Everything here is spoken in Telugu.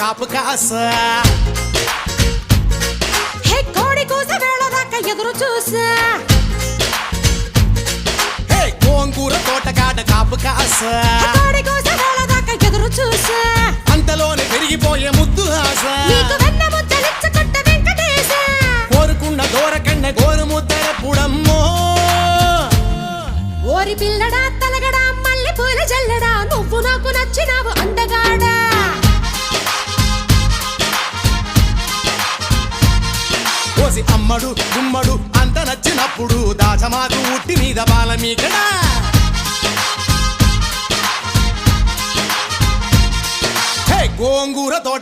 కాపు కాస. హే కోడి కూస వేళ దాకా ఎదురు చూసా. హే గోంగూర తోటకాడ కాపు కాస. కోడి కూస వేళ దాకా ఎదురు చూసా. అంతలోనే పెరిగిపోయే ముద్దు ఆశ. నీకు వెన్న ముద్దలిచ్చుకుంట వెంకటేశ. కోరుకున్న దూరకన్న గోరు ముద్దర పుడమ్మో. ఓరి పిల్లడా తలగడా మల్లె పూల జల్లడా నువ్వు నాకు కోసి అమ్మడు గుమ్మడు అంత నచ్చినప్పుడు దాచమాకు ఉట్టి మీద బాల మీకడా గోంగూర తోట